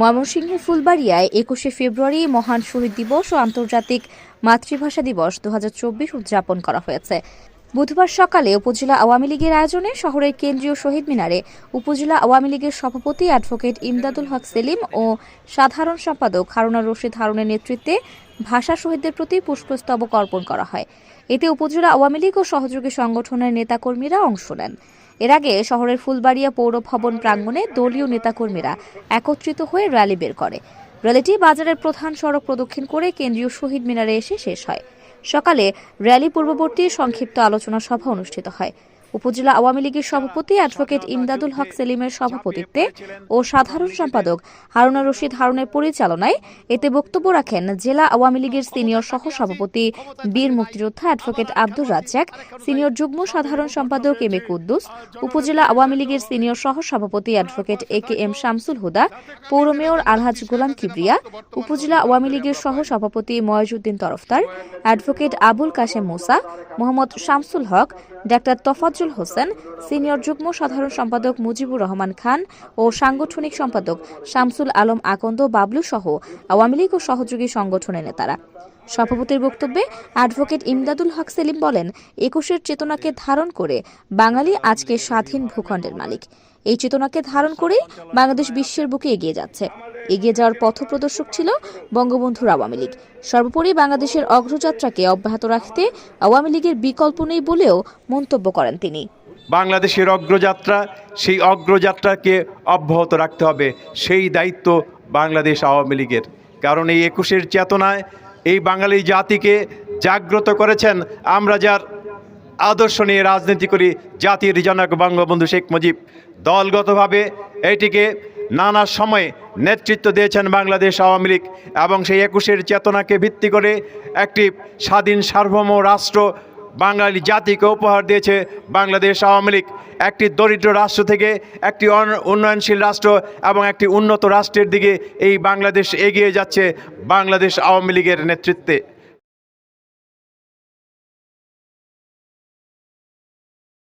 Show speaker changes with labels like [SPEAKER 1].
[SPEAKER 1] ময়মনসিংহের ফুলবাড়িয়ায় একুশে ফেব্রুয়ারি মহান শহীদ দিবস ও আন্তর্জাতিক মাতৃভাষা দিবস দু হাজার চব্বিশ উদযাপন করা হয়েছে। বুধবার সকালে উপজেলা আওয়ামী লীগের আয়োজনে শহরের কেন্দ্রীয় শহীদ মিনারে উপজেলা আওয়ামী লীগের সভাপতি অ্যাডভোকেট ইমদাদুল হক সেলিম ও সাধারণ সম্পাদক হারুনা রশিদ হারুনের নেতৃত্বে ভাষা শহীদদের প্রতি পুষ্পস্তবক অর্পণ করা হয়। এতে উপজেলা আওয়ামী লীগ ও সহযোগী সংগঠনের নেতাকর্মীরা অংশ নেন। এর আগে শহরের ফুলবাড়িয়া পৌর ভবন প্রাঙ্গণে দলীয় নেতাকর্মীরা একত্রিত হয়ে র্যালি বের করে। র্যালিটি বাজারের প্রধান সড়ক প্রদক্ষিণ করে কেন্দ্রীয় শহীদ মিনারে এসে শেষ হয়। সকালে র্যালি পূর্ববর্তী সংক্ষিপ্ত আলোচনা সভা অনুষ্ঠিত হয়। উপজেলা আওয়ামী লীগের সভাপতি অ্যাডভোকেট ইমদাদুল হক সেলিমের সভাপতিত্বে ও সাধারণ সম্পাদক হারুনা রশিদ হারুনের পরিচালনায় এতে বক্তব্য রাখেন জেলা আওয়ামী লীগের সিনিয়র সহ সভাপতি বীর মুক্তিযোদ্ধা অ্যাডভোকেট আব্দুর রাজ্জাক, সিনিয়র যুগ্ম সাধারণ সম্পাদক এম এ কুদ্দুস, উপজেলা আওয়ামী লীগের সিনিয়র সহ সভাপতি advocate A K M Shamsul Huda, পৌর মেয়র আলহাজ গোলাম কিবরিয়া, উপজেলা আওয়ামী লীগের সহ সভাপতি ময়জুদ্দিন তরফদার, অ্যাডভোকেট আবুল কাশেম মুসা, মোহাম্মদ শামসুল হক, ডাক্তার তফাজ্জুল হোসেন, সিনিয়র যুগ্ম সাধারণ সম্পাদক মুজিবুর রহমান খান ও সাংগঠনিক সম্পাদক শামসুল আলম আকন্দ, বাবলু সহ আওয়ামী লীগ ও সহযোগী সংগঠনের নেতারা। সভাপতির বক্তব্যে অ্যাডভোকেট ইমদাদুল হক সেলিম বলেন, একুশের চেতনাকে ধারণ করে বাঙালি আজকে স্বাধীন ভূখণ্ডের মালিক। এই চেতনাকে ধারণ করেই বাংলাদেশ বিশ্বের বুকে এগিয়ে যাচ্ছে। এগিয়ে যাওয়ার পথপ্রদর্শক ছিল বঙ্গবন্ধুর আওয়ামী লীগ। সর্বোপরি বাংলাদেশের অগ্রযাত্রাকে অব্যাহত রাখতে আওয়ামী লীগের বিকল্প নেই বলেও মন্তব্য করেন তিনি।
[SPEAKER 2] বাংলাদেশের অগ্রযাত্রা, সেই অগ্রযাত্রাকে অব্যাহত রাখতে হবে, সেই দায়িত্ব বাংলাদেশ আওয়ামী লীগের। কারণ এই একুশের চেতনায় এই বাঙালি জাতিকে জাগ্রত করেছেন আমরা যার আদর্শ নিয়ে রাজনীতি করি, জাতির জনক বঙ্গবন্ধু শেখ মুজিব। দলগতভাবে এটিকে নানা সময়ে নেতৃত্ব দিয়েছেন বাংলাদেশ আওয়ামী লীগ এবং সেই একুশের চেতনাকে ভিত্তি করে একটি স্বাধীন সার্বভৌম রাষ্ট্র বাঙালি জাতিকে উপহার দিয়েছে বাংলাদেশ আওয়ামী লীগ। একটি দরিদ্র রাষ্ট্র থেকে একটি উন্নয়নশীল রাষ্ট্র এবং একটি উন্নত রাষ্ট্রের দিকে এই বাংলাদেশ এগিয়ে যাচ্ছে বাংলাদেশ আওয়ামী লীগের নেতৃত্বে।